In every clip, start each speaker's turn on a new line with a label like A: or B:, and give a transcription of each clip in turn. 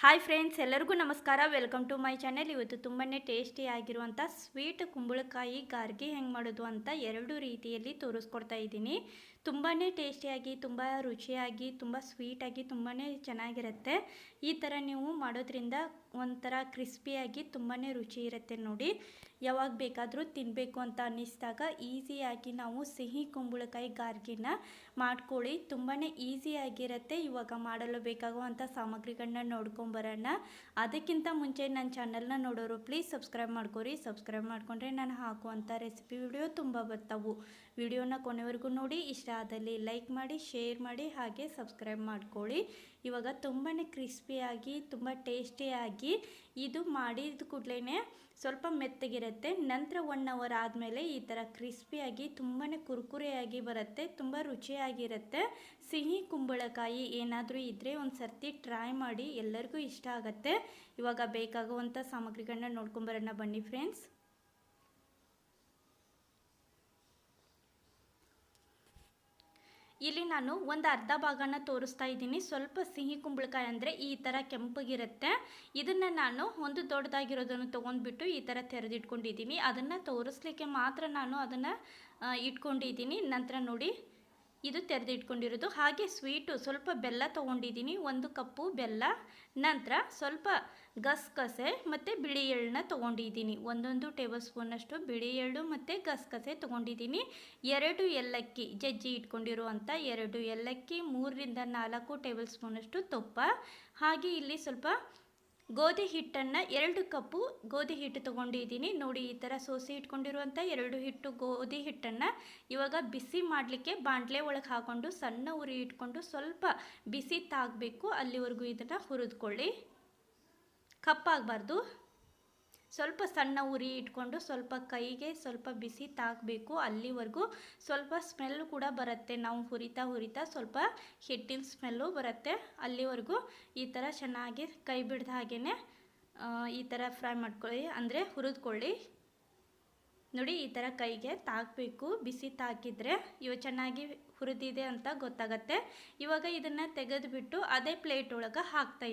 A: Hi friends, ಎಲ್ಲರಿಗೂ ನಮಸ್ಕಾರ. Welcome to my channel. ಇವತ್ತು ತುಂಬಾ ಟೇಸ್ಟಿ ಆಗಿರುವಂಥ ಸ್ವೀಟ್ ಕುಂಬಳಕಾಯಿ ಗಾರ್ಗಿ ಹೆಂಗೆ ಮಾಡೋದು ಅಂತ ಎರಡು ರೀತಿಯಲ್ಲಿ ತೋರಿಸ್ಕೊಡ್ತಾ ಇದ್ದೀನಿ. ತುಂಬಾ ಟೇಸ್ಟಿಯಾಗಿ, ತುಂಬ ರುಚಿಯಾಗಿ, ತುಂಬ ಸ್ವೀಟಾಗಿ ತುಂಬಾ ಚೆನ್ನಾಗಿರುತ್ತೆ. ಈ ಥರ ನೀವು ಮಾಡೋದ್ರಿಂದ ಒಂಥರ ಕ್ರಿಸ್ಪಿಯಾಗಿ ತುಂಬಾ ರುಚಿ ಇರುತ್ತೆ ನೋಡಿ. ಯಾವಾಗ ಬೇಕಾದರೂ ತಿನ್ನಬೇಕು ಅಂತ ಅನ್ನಿಸಿದಾಗ ಈಸಿಯಾಗಿ ನಾವು ಸಿಹಿ ಕುಂಬಳಕಾಯಿ ಗಾರ್ಗಿನ ಮಾಡ್ಕೊಳ್ಳಿ. ತುಂಬಾ ಈಸಿಯಾಗಿರುತ್ತೆ. ಇವಾಗ ಮಾಡಲು ಬೇಕಾಗುವಂಥ ಸಾಮಗ್ರಿಗಳನ್ನ ನೋಡ್ಕೊಂಬರೋಣ ಅದಕ್ಕಿಂತ ಮುಂಚೆ ನನ್ನ ಚಾನಲ್ನ ನೋಡೋರು ಪ್ಲೀಸ್ ಸಬ್ಸ್ಕ್ರೈಬ್ ಮಾಡ್ಕೊರಿ. ಸಬ್ಸ್ಕ್ರೈಬ್ ಮಾಡಿಕೊಂಡ್ರೆ ನಾನು ಹಾಕುವಂಥ ರೆಸಿಪಿ ವಿಡಿಯೋ ತುಂಬ ಬರ್ತಾವು. ವಿಡಿಯೋನ ಕೊನೆವರೆಗೂ ನೋಡಿ, ಇಷ್ಟ ಆದಲ್ಲಿ ಲೈಕ್ ಮಾಡಿ, ಶೇರ್ ಮಾಡಿ, ಹಾಗೆ ಸಬ್ಸ್ಕ್ರೈಬ್ ಮಾಡ್ಕೊಳ್ಳಿ. ಇವಾಗ ತುಂಬಾ ಕ್ರಿಸ್ಪಿಯಾಗಿ, ತುಂಬ ಟೇಸ್ಟಿಯಾಗಿ ಇದು ಮಾಡಿದ ಕೂಡಲೇ ಸ್ವಲ್ಪ ಮೆತ್ತಗಿರುತ್ತೆ. ನಂತರ ಒನ್ ಅವರ್ ಆದಮೇಲೆ ಈ ಥರ ಕ್ರಿಸ್ಪಿಯಾಗಿ ತುಂಬಾ ಕುರ್ಕುರೆಯಾಗಿ ಬರುತ್ತೆ, ತುಂಬ ರುಚಿಯಾಗಿರುತ್ತೆ. ಸಿಹಿ ಕುಂಬಳಕಾಯಿ ಏನಾದರೂ ಇದ್ದರೆ ಒಂದು ಸರ್ತಿ ಟ್ರೈ ಮಾಡಿ, ಎಲ್ಲರಿಗೂ ಇಷ್ಟ ಆಗುತ್ತೆ. ಇವಾಗ ಬೇಕಾಗುವಂಥ ಸಾಮಗ್ರಿಗಳನ್ನ ನೋಡ್ಕೊಂಬರೋಣ ಬನ್ನಿ ಫ್ರೆಂಡ್ಸ್ ಇಲ್ಲಿ ನಾನು ಒಂದು ಅರ್ಧ ಭಾಗನ ತೋರಿಸ್ತಾ ಇದ್ದೀನಿ. ಸ್ವಲ್ಪ ಸಿಹಿ ಕುಂಬಳಕಾಯಿ ಅಂದರೆ ಈ ಥರ ಕೆಂಪಗಿರುತ್ತೆ. ಇದನ್ನು ನಾನು ಒಂದು ದೊಡ್ಡದಾಗಿರೋದನ್ನು ತೊಗೊಂಡ್ಬಿಟ್ಟು ಈ ಥರ ತೆರೆದಿಟ್ಕೊಂಡಿದ್ದೀನಿ. ಅದನ್ನು ತೋರಿಸ್ಲಿಕ್ಕೆ ಮಾತ್ರ ನಾನು ಅದನ್ನು ಇಟ್ಕೊಂಡಿದ್ದೀನಿ. ನಂತರ ನೋಡಿ ಇದು ತೆರೆದಿಟ್ಕೊಂಡಿರೋದು. ಹಾಗೆ ಸ್ವೀಟು ಸ್ವಲ್ಪ ಬೆಲ್ಲ ತೊಗೊಂಡಿದ್ದೀನಿ. ಒಂದು ಕಪ್ಪು ಬೆಲ್ಲ, ನಂತರ ಸ್ವಲ್ಪ ಗಸಗಸೆ ಮತ್ತು ಬಿಳಿ ಎಳ್ಳನ್ನ ತೊಗೊಂಡಿದ್ದೀನಿ. ಒಂದೊಂದು ಟೇಬಲ್ ಸ್ಪೂನಷ್ಟು ಬಿಳಿ ಎಳ್ಳು ಮತ್ತು ಗಸಗಸೆ ತೊಗೊಂಡಿದ್ದೀನಿ. ಎರಡು ಏಲಕ್ಕಿ, ಜಜ್ಜಿ ಇಟ್ಕೊಂಡಿರುವಂಥ ಎರಡು ಏಲಕ್ಕಿ, ಮೂರರಿಂದ ನಾಲ್ಕು ಟೇಬಲ್ ಸ್ಪೂನಷ್ಟು ತುಪ್ಪ. ಹಾಗೆ ಇಲ್ಲಿ ಸ್ವಲ್ಪ ಗೋಧಿ ಹಿಟ್ಟನ್ನು ಎರಡು ಕಪ್ಪು ಗೋಧಿ ಹಿಟ್ಟು ತೊಗೊಂಡಿದ್ದೀನಿ. ನೋಡಿ, ಈ ಥರ ಸೋಸಿ ಇಟ್ಕೊಂಡಿರುವಂಥ ಎರಡು ಹಿಟ್ಟು ಗೋಧಿ ಹಿಟ್ಟನ್ನು ಇವಾಗ ಬಿಸಿ ಮಾಡಲಿಕ್ಕೆ ಬಾಣಲೆ ಒಳಗೆ ಹಾಕ್ಕೊಂಡು ಸಣ್ಣ ಉರಿ ಇಟ್ಕೊಂಡು ಸ್ವಲ್ಪ ಬಿಸಿ ತಾಗಬೇಕು. ಅಲ್ಲಿವರೆಗೂ ಇದನ್ನು ಹುರಿದ್ಕೊಳ್ಳಿ. ಕಪ್ಪಾಗಬಾರ್ದು. ಸ್ವಲ್ಪ ಸಣ್ಣ ಉರಿ ಇಟ್ಕೊಂಡು ಸ್ವಲ್ಪ ಕೈಗೆ ಸ್ವಲ್ಪ ಬಿಸಿ ತಾಕಬೇಕು ಅಲ್ಲಿವರೆಗೂ ಸ್ವಲ್ಪ ಸ್ಮೆಲ್ ಕೂಡ ಬರುತ್ತೆ. ನಾವು ಹುರಿತಾ ಹುರಿತಾ ಸ್ವಲ್ಪ ಹಿಟ್ಟಿನ ಸ್ಮೆಲ್ಲು ಬರುತ್ತೆ. ಅಲ್ಲಿವರೆಗೂ ಈ ಥರ ಚೆನ್ನಾಗಿ ಕೈ ಬಿಡ್ದ ಹಾಗೇ ಈ ಥರ ಫ್ರೈ ಮಾಡ್ಕೊಳ್ಳಿ. ಅಂದರೆ ಹುರಿದ್ಕೊಳ್ಳಿ. ನೋಡಿ, ಈ ಥರ ಕೈಗೆ ತಾಕಬೇಕು ಬಿಸಿ ತಾಕಿದ್ರೆ ಇವು ಚೆನ್ನಾಗಿ ಹುರಿದಿದೆ ಅಂತ ಗೊತ್ತಾಗತ್ತೆ. ಇವಾಗ ಇದನ್ನು ತೆಗೆದುಬಿಟ್ಟು ಅದೇ ಪ್ಲೇಟ್ ಒಳಗೆ ಹಾಕ್ತಾ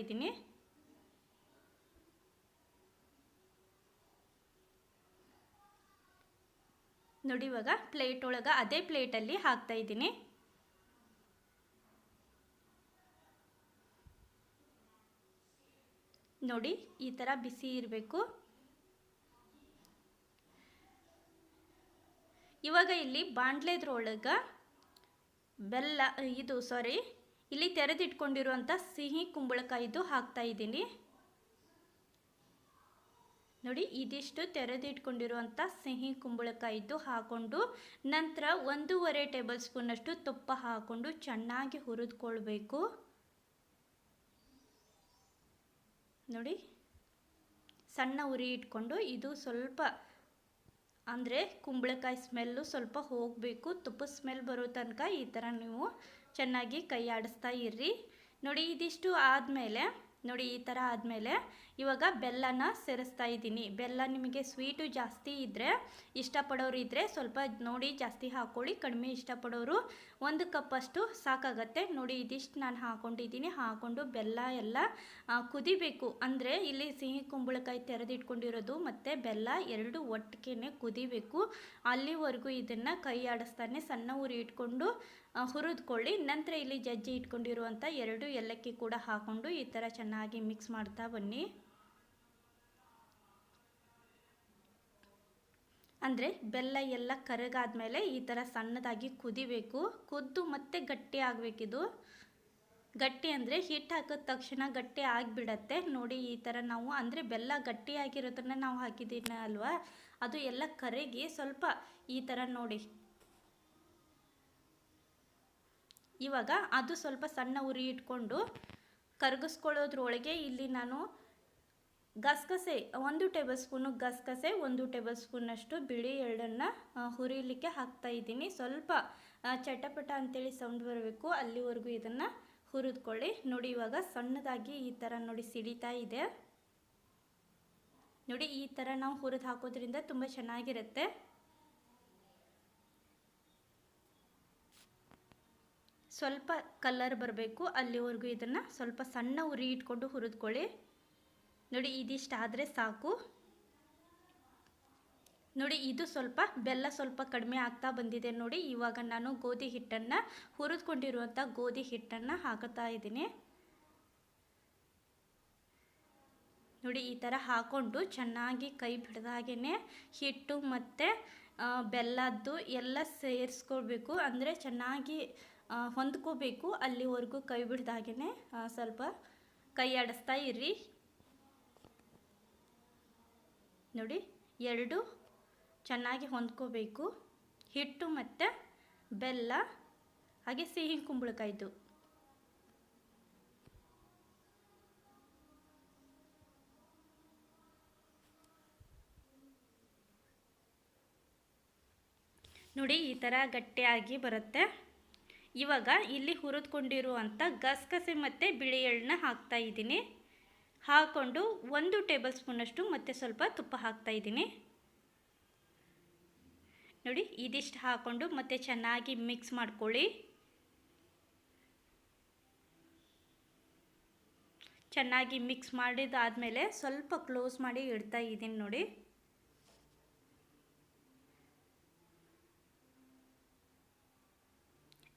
A: ನೋಡಿ ಇವಾಗ ಪ್ಲೇಟ್ ಒಳಗೆ ಅದೇ ಪ್ಲೇಟಲ್ಲಿ ಹಾಕ್ತಾ ಇದ್ದೀನಿ. ನೋಡಿ ಈ ಥರ ಬಿಸಿ ಇರಬೇಕು. ಇವಾಗ ಇಲ್ಲಿ ಬಾಂಡ್ಲೆದ್ರೊಳಗೆ ಬೆಲ್ಲ, ಇದು ಸಾರಿ ಇಲ್ಲಿ ತೆರೆದಿಟ್ಕೊಂಡಿರುವಂಥ ಸಿಹಿ ಕುಂಬಳಕಾಯಿದು ಹಾಕ್ತಾ ಇದ್ದೀನಿ. ನೋಡಿ, ಇದಿಷ್ಟು ತೆರೆದಿಟ್ಕೊಂಡಿರುವಂಥ ಸಿಹಿ ಕುಂಬಳಕಾಯಿದ್ದು ಹಾಕ್ಕೊಂಡು ನಂತರ ಒಂದೂವರೆ ಟೇಬಲ್ ಸ್ಪೂನಷ್ಟು ತುಪ್ಪ ಹಾಕ್ಕೊಂಡು ಚೆನ್ನಾಗಿ ಹುರಿದ್ಕೊಳ್ಬೇಕು. ನೋಡಿ, ಸಣ್ಣ ಉರಿ ಇಟ್ಕೊಂಡು ಇದು ಸ್ವಲ್ಪ ಅಂದರೆ ಕುಂಬಳಕಾಯಿ ಸ್ಮೆಲ್ಲು ಸ್ವಲ್ಪ ಹೋಗಬೇಕು, ತುಪ್ಪ ಸ್ಮೆಲ್ ಬರೋ ತನಕ ಈ ಥರ ನೀವು ಚೆನ್ನಾಗಿ ಕೈ ಆಡಿಸ್ತಾ ಇರ್ರಿ. ನೋಡಿ, ಇದಿಷ್ಟು ಆದಮೇಲೆ, ನೋಡಿ, ಈ ಥರ ಆದಮೇಲೆ ಇವಾಗ ಬೆಲ್ಲನ ಸೇರಿಸ್ತಾ ಇದ್ದೀನಿ. ಬೆಲ್ಲ ನಿಮಗೆ ಸ್ವೀಟು ಜಾಸ್ತಿ ಇದ್ದರೆ ಇಷ್ಟಪಡೋರು ಇದ್ದರೆ ಸ್ವಲ್ಪ ನೋಡಿ ಜಾಸ್ತಿ ಹಾಕ್ಕೊಳ್ಳಿ ಕಡಿಮೆ ಇಷ್ಟಪಡೋರು ಒಂದು ಕಪ್ಪಷ್ಟು ಸಾಕಾಗತ್ತೆ. ನೋಡಿ, ಇದಿಷ್ಟು ನಾನು ಹಾಕ್ಕೊಂಡಿದ್ದೀನಿ ಹಾಕ್ಕೊಂಡು ಬೆಲ್ಲ ಎಲ್ಲ ಕುದಿಬೇಕು. ಅಂದರೆ ಇಲ್ಲಿ ಸಿಹಿ ಕುಂಬಳಕಾಯಿ ತೆರೆದಿಟ್ಕೊಂಡಿರೋದು ಮತ್ತು ಬೆಲ್ಲ ಎರಡು ಒಟ್ಟಿಗೆ ಕುದಿಬೇಕು. ಅಲ್ಲಿವರೆಗೂ ಇದನ್ನು ಕೈ ಆಡಿಸ್ತಾನೆ, ಸಣ್ಣ ಉರಿ ಇಟ್ಕೊಂಡು ಹುರಿದ್ಕೊಳ್ಳಿ. ನಂತರ ಇಲ್ಲಿ ಜಜ್ಜಿ ಇಟ್ಕೊಂಡಿರುವಂಥ ಎರಡು ಏಲಕ್ಕಿ ಕೂಡ ಹಾಕ್ಕೊಂಡು ಈ ಥರ ಚೆನ್ನಾಗಿ ಮಿಕ್ಸ್ ಮಾಡ್ತಾ ಬನ್ನಿ. ಅಂದರೆ ಬೆಲ್ಲ ಎಲ್ಲ ಕರಗಾದ್ಮೇಲೆ ಈ ಥರ ಸಣ್ಣದಾಗಿ ಕುದಿಬೇಕು. ಕುದ್ದು ಮತ್ತೆ ಗಟ್ಟಿ ಆಗಬೇಕಿದು. ಗಟ್ಟಿ ಅಂದರೆ ಹಿಟ್ಟು ಹಾಕಿದ ತಕ್ಷಣ ಗಟ್ಟಿ ಆಗಿಬಿಡತ್ತೆ. ನೋಡಿ ಈ ಥರ ನಾವು ಅಂದರೆ ಬೆಲ್ಲ ಗಟ್ಟಿಯಾಗಿರೋದನ್ನ ನಾವು ಹಾಕಿದ್ದೀನಿ ಅಲ್ವಾ? ಅದು ಎಲ್ಲ ಕರಗಿ ಸ್ವಲ್ಪ ಈ ಥರ ನೋಡಿ. ಇವಾಗ ಅದು ಸ್ವಲ್ಪ ಸಣ್ಣ ಉರಿ ಇಟ್ಕೊಂಡು ಕರಗಿಸ್ಕೊಳ್ಳೋದ್ರೊಳಗೆ ಇಲ್ಲಿ ನಾನು ಗಸಗಸೆ, ಒಂದು ಟೇಬಲ್ ಸ್ಪೂನು ಗಸಗಸೆ, ಒಂದು ಟೇಬಲ್ ಸ್ಪೂನಷ್ಟು ಬಿಳಿ ಎಳ್ಳನ್ನು ಹುರಿಲಿಕ್ಕೆ ಹಾಕ್ತಾ ಇದ್ದೀನಿ. ಸ್ವಲ್ಪ ಚಟಪಟ ಅಂತೇಳಿ ಸೌಂಡ್ ಬರಬೇಕು. ಅಲ್ಲಿವರೆಗೂ ಇದನ್ನು ಹುರಿದ್ಕೊಳ್ಳಿ. ನೋಡಿ, ಇವಾಗ ಸಣ್ಣದಾಗಿ ಈ ಥರ ನೋಡಿ ಸಿಡಿತಾ ಇದೆ. ನೋಡಿ, ಈ ಥರ ನಾವು ಹುರಿದು ಹಾಕೋದ್ರಿಂದ ತುಂಬ ಚೆನ್ನಾಗಿರುತ್ತೆ. ಸ್ವಲ್ಪ ಕಲರ್ ಬರಬೇಕು. ಅಲ್ಲಿವರೆಗೂ ಇದನ್ನು ಸ್ವಲ್ಪ ಸಣ್ಣ ಉರಿ ಇಟ್ಕೊಂಡು ಹುರಿದ್ಕೊಳ್ಳಿ. ನೋಡಿ, ಇದಿಷ್ಟು ಆದರೆ ಸಾಕು. ನೋಡಿ, ಇದು ಸ್ವಲ್ಪ ಬೆಲ್ಲ ಸ್ವಲ್ಪ ಕಡಿಮೆ ಆಗ್ತಾ ಬಂದಿದೆ ನೋಡಿ. ಇವಾಗ ನಾನು ಗೋಧಿ ಹಿಟ್ಟನ್ನು ಹುರಿದುಕೊಂಡಿರುವಂಥ ಗೋಧಿ ಹಿಟ್ಟನ್ನು ಹಾಕುತ್ತಾ ಇದ್ದೀನಿ. ನೋಡಿ, ಈ ಥರ ಹಾಕ್ಕೊಂಡು ಚೆನ್ನಾಗಿ ಕೈ ಬಿಡ್ದಾಗೇ ಹಿಟ್ಟು ಮತ್ತು ಬೆಲ್ಲದ್ದು ಎಲ್ಲ ಸೇರಿಸ್ಕೊಳ್ಬೇಕು. ಅಂದರೆ ಚೆನ್ನಾಗಿ ಹೊಂದ್ಕೋಬೇಕು. ಅಲ್ಲಿವರೆಗೂ ಕೈ ಬಿಡ್ದಾಗೇ ಸ್ವಲ್ಪ ಕೈ ಆಡಿಸ್ತಾ ಇರ್ರಿ. ನೋಡಿ, ಎರಡು ಚೆನ್ನಾಗಿ ಹೊಂದ್ಕೋಬೇಕು. ಹಿಟ್ಟು ಮತ್ತು ಬೆಲ್ಲ, ಹಾಗೆ ಸಿಹಿ ಕುಂಬಳಕಾಯ್ದು. ನೋಡಿ, ಈ ಥರ ಗಟ್ಟಿಯಾಗಿ ಬರುತ್ತೆ. ಇವಾಗ ಇಲ್ಲಿ ಹುರಿದುಕೊಂಡಿರುವಂಥ ಗಸಗಸೆ ಮತ್ತು ಬಿಳಿ ಎಳ್ಳನ್ನ ಹಾಕ್ತಾ ಇದ್ದೀನಿ. ಹಾಕ್ಕೊಂಡು ಒಂದು ಟೇಬಲ್ ಸ್ಪೂನಷ್ಟು ಮತ್ತು ಸ್ವಲ್ಪ ತುಪ್ಪ ಹಾಕ್ತಾ ಇದ್ದೀನಿ. ನೋಡಿ, ಇದಿಷ್ಟು ಹಾಕ್ಕೊಂಡು ಮತ್ತೆ ಚೆನ್ನಾಗಿ ಮಿಕ್ಸ್ ಮಾಡ್ಕೊಳ್ಳಿ. ಚೆನ್ನಾಗಿ ಮಿಕ್ಸ್ ಮಾಡಿದಾದಮೇಲೆ ಸ್ವಲ್ಪ ಕ್ಲೋಸ್ ಮಾಡಿ ಇಡ್ತಾ ಇದ್ದೀನಿ ನೋಡಿ.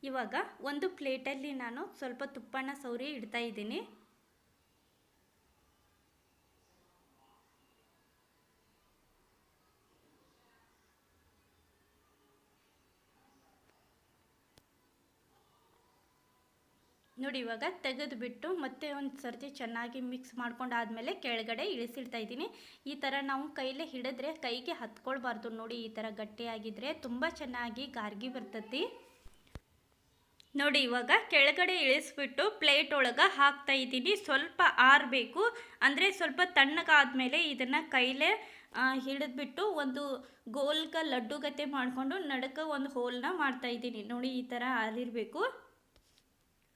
A: ಇವಾಗ ಒಂದು ಪ್ಲೇಟಲ್ಲಿ ನಾನು ಸ್ವಲ್ಪ ತುಪ್ಪನ ಸೌರಿ ಇಡ್ತಾ ಇದ್ದೀನಿ. ನೋಡಿ ಇವಾಗ ತೆಗೆದುಬಿಟ್ಟು ಮತ್ತೆ ಒಂದು ಸರ್ತಿ ಚೆನ್ನಾಗಿ ಮಿಕ್ಸ್ ಮಾಡ್ಕೊಂಡಾದ್ಮೇಲೆ ಕೆಳಗಡೆ ಇಳಿಸಿಡ್ತಾ ಇದ್ದೀನಿ. ಈ ಥರ ನಾವು ಕೈಲೇ ಹಿಡಿದ್ರೆ ಕೈಗೆ ಹತ್ಕೊಳ್ಬಾರ್ದು ನೋಡಿ ಈ ಥರ ಗಟ್ಟಿಯಾಗಿದ್ದರೆ ತುಂಬ ಚೆನ್ನಾಗಿ ಗಾರ್ಗಿ ಬರ್ತತಿ. ನೋಡಿ ಇವಾಗ ಕೆಳಗಡೆ ಇಳಿಸ್ಬಿಟ್ಟು ಪ್ಲೇಟ್ ಒಳಗೆ ಹಾಕ್ತಾ ಇದ್ದೀನಿ. ಸ್ವಲ್ಪ ಆರಬೇಕು. ಅಂದರೆ ಸ್ವಲ್ಪ ತಣ್ಣಗಾದಮೇಲೆ ಇದನ್ನು ಕೈಲೇ ಹಿಡಿದ್ಬಿಟ್ಟು ಒಂದು ಗೋಲ್ಗ ಲಡ್ಡುಗತೆ ಮಾಡಿಕೊಂಡು ನಡಕ ಒಂದು ಹೋಲ್ನ ಮಾಡ್ತಾ ಇದ್ದೀನಿ. ನೋಡಿ ಈ ಥರ ಆರಿರಬೇಕು.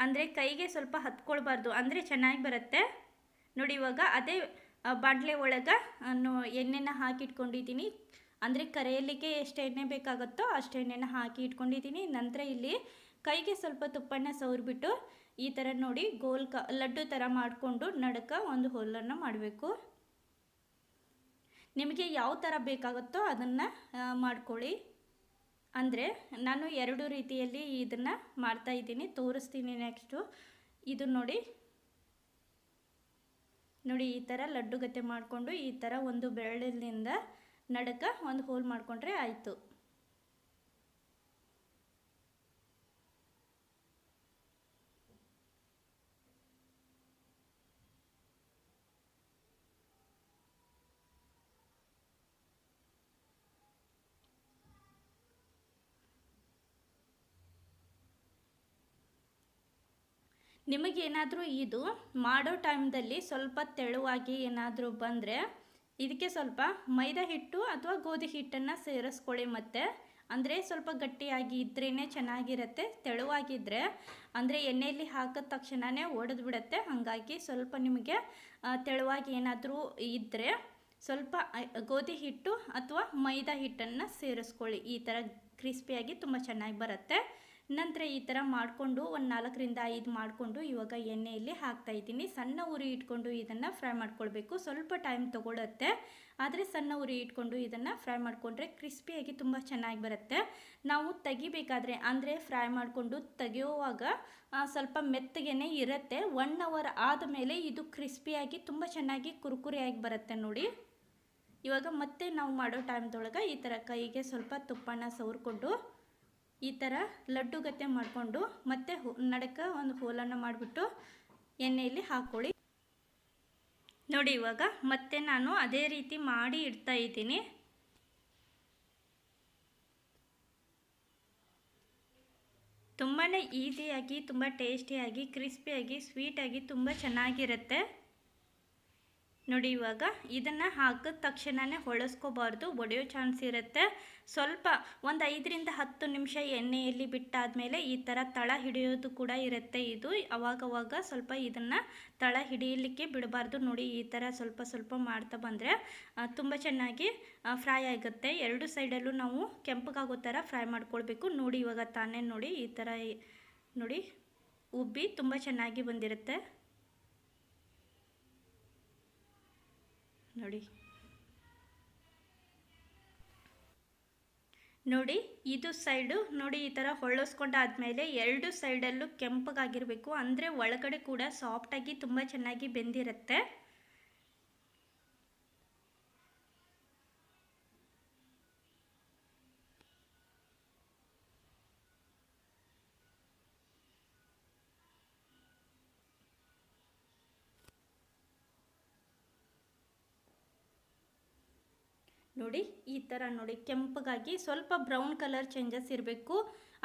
A: ಅಂದರೆ ಕೈಗೆ ಸ್ವಲ್ಪ ಹತ್ಕೊಳ್ಬಾರ್ದು. ಅಂದರೆ ಚೆನ್ನಾಗಿ ಬರುತ್ತೆ. ನೋಡಿ ಇವಾಗ ಅದೇ ಬಾಣಲೆ ಒಳಗೆ ಎಣ್ಣೆನ ಹಾಕಿ ಇಟ್ಕೊಂಡಿದ್ದೀನಿ. ಅಂದರೆ ಕರೆಯಲಿಕ್ಕೆ ಎಷ್ಟು ಎಣ್ಣೆ ಬೇಕಾಗುತ್ತೋ ಅಷ್ಟು ಎಣ್ಣೆನ ಹಾಕಿ ಇಟ್ಕೊಂಡಿದ್ದೀನಿ. ನಂತರ ಇಲ್ಲಿ ಕೈಗೆ ಸ್ವಲ್ಪ ತುಪ್ಪನ ಸವರ್ಬಿಟ್ಟು ಈ ಥರ ನೋಡಿ ಗೋಲ್ ಕ, ಲಡ್ಡು ಥರ ಮಾಡಿಕೊಂಡು ನಡಕ ಒಂದು ಹೋಲನ್ನು ಮಾಡಬೇಕು. ನಿಮಗೆ ಯಾವ ಥರ ಬೇಕಾಗುತ್ತೋ ಅದನ್ನು ಮಾಡ್ಕೊಳ್ಳಿ. ಅಂದರೆ ನಾನು ಎರಡು ರೀತಿಯಲ್ಲಿ ಇದನ್ನು ಮಾಡ್ತಾ ಇದ್ದೀನಿ. ತೋರಿಸ್ತೀನಿ ನೆಕ್ಸ್ಟು ಇದು ನೋಡಿ. ನೋಡಿ, ಈ ಥರ ಲಡ್ಡುಗತ್ತೆ ಗತೆ ಮಾಡಿಕೊಂಡು ಈ ಥರ ಒಂದು ಬೆರಳಿನಿಂದ ನಡಕ ಒಂದು ಹೋಲ್ ಮಾಡಿಕೊಂಡ್ರೆ ಆಯಿತು. ನಿಮಗೇನಾದರೂ ಇದು ಮಾಡೋ ಟೈಮ್ದಲ್ಲಿ ಸ್ವಲ್ಪ ತೆಳುವಾಗಿ ಏನಾದರೂ ಬಂದರೆ ಇದಕ್ಕೆ ಸ್ವಲ್ಪ ಮೈದಾ ಹಿಟ್ಟು ಅಥವಾ ಗೋಧಿ ಹಿಟ್ಟನ್ನು ಸೇರಿಸ್ಕೊಳ್ಳಿ ಮತ್ತು. ಅಂದರೆ ಸ್ವಲ್ಪ ಗಟ್ಟಿಯಾಗಿ ಇದ್ರೇ ಚೆನ್ನಾಗಿರುತ್ತೆ ತೆಳುವಾಗಿದ್ದರೆ ಅಂದರೆ ಎಣ್ಣೆಯಲ್ಲಿ ಹಾಕಿದ ತಕ್ಷಣವೇ ಒಡೆದು ಬಿಡುತ್ತೆ ಹಾಗಾಗಿ ಸ್ವಲ್ಪ ನಿಮಗೆ ತೆಳುವಾಗಿ ಏನಾದರೂ ಇದ್ದರೆ ಸ್ವಲ್ಪ ಗೋಧಿ ಹಿಟ್ಟು ಅಥವಾ ಮೈದಾ ಹಿಟ್ಟನ್ನು ಸೇರಿಸ್ಕೊಳ್ಳಿ. ಈ ಥರ ಕ್ರಿಸ್ಪಿಯಾಗಿ ತುಂಬ ಚೆನ್ನಾಗಿ ಬರುತ್ತೆ. ನಂತರ ಈ ಥರ ಮಾಡಿಕೊಂಡು ಒಂದು ನಾಲ್ಕರಿಂದ ಐದು ಮಾಡಿಕೊಂಡು ಇವಾಗ ಎಣ್ಣೆಯಲ್ಲಿ ಹಾಕ್ತಾ ಇದ್ದೀನಿ. ಸಣ್ಣ ಉರಿ ಇಟ್ಕೊಂಡು ಇದನ್ನು ಫ್ರೈ ಮಾಡ್ಕೊಳ್ಬೇಕು. ಸ್ವಲ್ಪ ಟೈಮ್ ತೊಗೊಳುತ್ತೆ. ಆದರೆ ಸಣ್ಣ ಉರಿ ಇಟ್ಕೊಂಡು ಇದನ್ನು ಫ್ರೈ ಮಾಡಿಕೊಂಡ್ರೆ ಕ್ರಿಸ್ಪಿಯಾಗಿ ತುಂಬ ಚೆನ್ನಾಗಿ ಬರುತ್ತೆ. ನಾವು ತೆಗಿಬೇಕಾದ್ರೆ, ಅಂದರೆ ಫ್ರೈ ಮಾಡಿಕೊಂಡು ತೆಗೆಯುವಾಗ ಸ್ವಲ್ಪ ಮೆತ್ತಗೆನೆ ಇರುತ್ತೆ. ಒನ್ ಅವರ್ ಆದಮೇಲೆ ಇದು ಕ್ರಿಸ್ಪಿಯಾಗಿ ತುಂಬ ಚೆನ್ನಾಗಿ ಕುರುಕುರಿಯಾಗಿ ಬರುತ್ತೆ ನೋಡಿ. ಇವಾಗ ಮತ್ತೆ ನಾವು ಮಾಡೋ ಟೈಮ್ದೊಳಗೆ ಈ ಥರ ಕೈಗೆ ಸ್ವಲ್ಪ ತುಪ್ಪನ ಸವರ್ಕೊಂಡು ಈ ಥರ ಲಡ್ಡು ಗತ್ತೆ ಮಾಡಿಕೊಂಡು ಮತ್ತೆ ನಡಕ ಒಂದು ಹೋಲನ್ನು ಮಾಡಿಬಿಟ್ಟು ಎಣ್ಣೆಯಲ್ಲಿ ಹಾಕ್ಕೊಳ್ಳಿ. ನೋಡಿ ಇವಾಗ ಮತ್ತೆ ನಾನು ಅದೇ ರೀತಿ ಮಾಡಿ ಇಡ್ತಾ ಇದ್ದೀನಿ. ತುಂಬಾ ಈಸಿಯಾಗಿ, ತುಂಬ ಟೇಸ್ಟಿಯಾಗಿ, ಕ್ರಿಸ್ಪಿಯಾಗಿ, ಸ್ವೀಟಾಗಿ ತುಂಬ ಚೆನ್ನಾಗಿರುತ್ತೆ. ನೋಡಿ ಇವಾಗ ಇದನ್ನು ಹಾಕಿದ ತಕ್ಷಣವೇ ಹೊಳಸ್ಕೋಬಾರ್ದು ಒಡೆಯೋ ಚಾನ್ಸ್ ಇರುತ್ತೆ. ಸ್ವಲ್ಪ ಒಂದು ಐದರಿಂದ ಹತ್ತು ನಿಮಿಷ ಎಣ್ಣೆಯಲ್ಲಿ ಬಿಟ್ಟಾದಮೇಲೆ ಈ ಥರ ತಳ ಹಿಡಿಯೋದು ಕೂಡ ಇರುತ್ತೆ ಇದು. ಅವಾಗವಾಗ ಸ್ವಲ್ಪ ಇದನ್ನು ತಳ ಹಿಡಿಯಲಿಕ್ಕೆ ಬಿಡಬಾರ್ದು ನೋಡಿ ಈ ಥರ ಸ್ವಲ್ಪ ಸ್ವಲ್ಪ ಮಾಡ್ತಾ ಬಂದರೆ. ತುಂಬ ಚೆನ್ನಾಗಿ ಫ್ರೈ ಆಗುತ್ತೆ. ಎರಡು ಸೈಡಲ್ಲೂ ನಾವು ಕೆಂಪಗಾಗೋ ಥರ ಫ್ರೈ ಮಾಡ್ಕೊಳ್ಬೇಕು. ನೋಡಿ ಇವಾಗ ತಾನೇ ನೋಡಿ ಈ ಥರ ನೋಡಿ ಉಬ್ಬಿ ತುಂಬ ಚೆನ್ನಾಗಿ ಬಂದಿರುತ್ತೆ. ನೋಡಿ. ನೋಡಿ, ಇದು ಸೈಡು ನೋಡಿ ಈ ಥರ ಹೊಳ್ಳಿಸ್ಕೊಂಡಾದ್ಮೇಲೆ ಎರಡು ಸೈಡಲ್ಲೂ ಕೆಂಪಗಾಗಿರಬೇಕು. ಅಂದರೆ ಒಳಗಡೆ ಕೂಡ ಸಾಫ್ಟಾಗಿ ತುಂಬ ಚೆನ್ನಾಗಿ ಬೆಂದಿರುತ್ತೆ. ನೋಡಿ, ಈ ಥರ ನೋಡಿ. ಕೆಂಪಗಾಗಿ ಸ್ವಲ್ಪ ಬ್ರೌನ್ ಕಲರ್ ಚೇಂಜಸ್ ಇರಬೇಕು.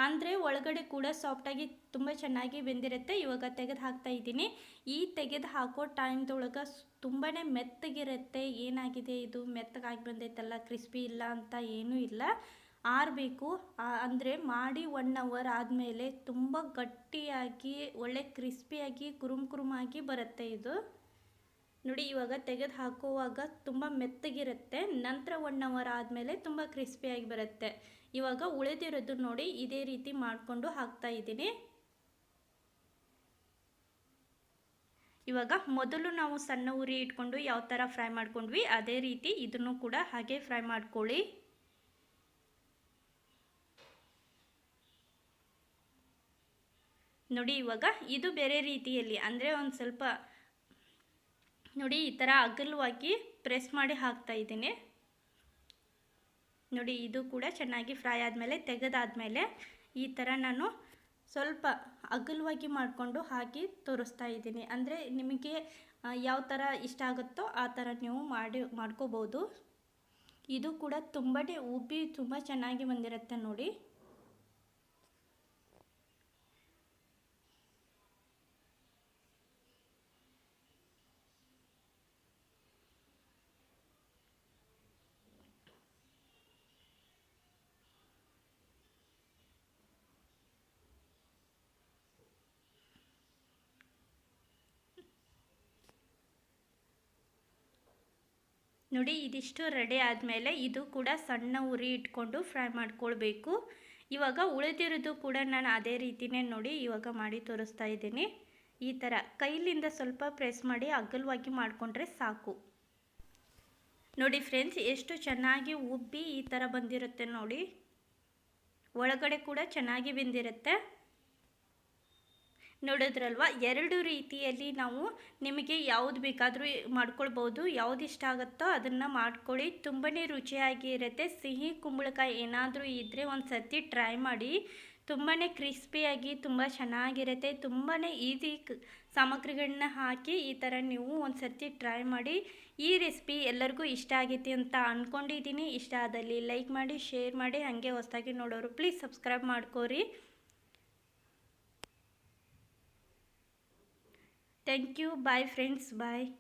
A: ಅಂದರೆ ಒಳಗಡೆ ಕೂಡ ಸಾಫ್ಟಾಗಿ ತುಂಬ ಚೆನ್ನಾಗಿ ಬೆಂದಿರುತ್ತೆ. ಇವಾಗ ತೆಗೆದು ಹಾಕ್ತಾ ಇದ್ದೀನಿ. ಈ ತೆಗೆದು ಹಾಕೋ ಟೈಮ್ದೊಳಗೆ ತುಂಬಾ ಮೆತ್ತಗಿರುತ್ತೆ. ಏನಾಗಿದೆ ಇದು? ಮೆತ್ತಗಾಗಿ ಬಂದೈತಲ್ಲ ಕ್ರಿಸ್ಪಿ ಇಲ್ಲ ಅಂತ ಏನೂ ಇಲ್ಲ. ಆರಬೇಕು. ಅಂದರೆ ಮಾಡಿ ಒನ್ ಅವರ್ ಆದಮೇಲೆ ತುಂಬ ಗಟ್ಟಿಯಾಗಿ, ಒಳ್ಳೆ ಕ್ರಿಸ್ಪಿಯಾಗಿ ಕುರುಮ್ ಕುರುಮಾಗಿ ಬರುತ್ತೆ ಇದು. ನೋಡಿ, ಇವಾಗ ತೆಗೆದು ಹಾಕುವಾಗ ತುಂಬ ಮೆತ್ತಗಿರುತ್ತೆ ನಂತರ ಒನ್ ಅವರ್ ಆದಮೇಲೆ ತುಂಬ ಕ್ರಿಸ್ಪಿಯಾಗಿ ಬರುತ್ತೆ. ಇವಾಗ ಉಳಿದಿರೋದು ನೋಡಿ, ಇದೇ ರೀತಿ ಮಾಡಿಕೊಂಡು ಹಾಕ್ತಾ ಇದ್ದೀನಿ. ಇವಾಗ ಮೊದಲು ನಾವು ಸಣ್ಣ ಉರಿ ಇಟ್ಕೊಂಡು ಯಾವ ಥರ ಫ್ರೈ ಮಾಡ್ಕೊಂಡ್ವಿ, ಅದೇ ರೀತಿ ಇದನ್ನು ಕೂಡ ಹಾಗೆ ಫ್ರೈ ಮಾಡ್ಕೊಳ್ಳಿ. ನೋಡಿ, ಇವಾಗ ಇದು ಬೇರೆ ರೀತಿಯಲ್ಲಿ, ಅಂದರೆ ಒಂದು ಸ್ವಲ್ಪ ನೋಡಿ, ಈ ಥರ ಅಗಲವಾಗಿ ಪ್ರೆಸ್ ಮಾಡಿ ಹಾಕ್ತಾ ಇದ್ದೀನಿ. ನೋಡಿ, ಇದು ಕೂಡ ಚೆನ್ನಾಗಿ ಫ್ರೈ ಆದಮೇಲೆ, ತೆಗೆದಾದಮೇಲೆ ಈ ಥರ ನಾನು ಸ್ವಲ್ಪ ಅಗಲವಾಗಿ ಮಾಡಿಕೊಂಡು ಹಾಕಿ ತೋರಿಸ್ತಾ ಇದ್ದೀನಿ. ಅಂದರೆ ನಿಮಗೆ ಯಾವ ಥರ ಇಷ್ಟ ಆಗುತ್ತೋ ಆ ಥರ ನೀವು ಮಾಡಿ, ಮಾಡ್ಕೋಬೋದು. ಇದು ಕೂಡ ತುಂಬಾ ಉಬ್ಬಿ ತುಂಬ ಚೆನ್ನಾಗಿ ಬಂದಿರುತ್ತೆ ನೋಡಿ. ನೋಡಿ, ಇದಿಷ್ಟು ರೆಡಿ ಆದಮೇಲೆ ಇದು ಕೂಡ ಸಣ್ಣ ಉರಿ ಇಟ್ಕೊಂಡು ಫ್ರೈ ಮಾಡ್ಕೊಳ್ಬೇಕು. ಇವಾಗ ಉಳಿದಿರೋದು ಕೂಡ ನಾನು ಅದೇ ರೀತಿಯೇ ನೋಡಿ ಇವಾಗ ಮಾಡಿ ತೋರಿಸ್ತಾ ಇದ್ದೀನಿ. ಈ ಥರ ಕೈಲಿಂದ ಸ್ವಲ್ಪ ಪ್ರೆಸ್ ಮಾಡಿ ಅಗಲವಾಗಿ ಮಾಡಿಕೊಂಡ್ರೆ ಸಾಕು. ನೋಡಿ ಫ್ರೆಂಡ್ಸ್, ಎಷ್ಟು ಚೆನ್ನಾಗಿ ಉಬ್ಬಿ ಈ ಥರ ಬಂದಿರುತ್ತೆ ನೋಡಿ. ಒಳಗಡೆ ಕೂಡ ಚೆನ್ನಾಗಿ ಬೆಂದಿರುತ್ತೆ. ನೋಡಿದ್ರಲ್ವ? ಎರಡು ರೀತಿಯಲ್ಲಿ ನಾವು ನಿಮಗೆ ಯಾವುದು ಬೇಕಾದರೂ ಮಾಡ್ಕೊಳ್ಬೋದು. ಯಾವ್ದು ಇಷ್ಟ ಆಗುತ್ತೋ ಅದನ್ನು ಮಾಡ್ಕೊಳ್ಳಿ. ತುಂಬಾ ರುಚಿಯಾಗಿ ಇರುತ್ತೆ. ಸಿಹಿ, ಕುಂಬಳಕಾಯಿ ಏನಾದರೂ ಇದ್ದರೆ ಒಂದು ಸರ್ತಿ ಟ್ರೈ ಮಾಡಿ. ತುಂಬಾ ಕ್ರಿಸ್ಪಿಯಾಗಿ ತುಂಬ ಚೆನ್ನಾಗಿರುತ್ತೆ. ತುಂಬಾ ಈಸಿ ಸಾಮಗ್ರಿಗಳನ್ನ ಹಾಕಿ ಈ ಥರ ನೀವು ಒಂದು ಸರ್ತಿ ಟ್ರೈ ಮಾಡಿ. ಈ ರೆಸಿಪಿ ಎಲ್ಲರಿಗೂ ಇಷ್ಟ ಆಗೈತಿ ಅಂತ ಅಂದ್ಕೊಂಡಿದ್ದೀನಿ ಇಷ್ಟ ಆದಲ್ಲಿ ಲೈಕ್ ಮಾಡಿ ಶೇರ್ ಮಾಡಿ. ಹಾಗೆ ಹೊಸದಾಗಿ ನೋಡೋರು ಪ್ಲೀಸ್ ಸಬ್ಸ್ಕ್ರೈಬ್ ಮಾಡ್ಕೋರಿ. Thank you. Bye friends. Bye.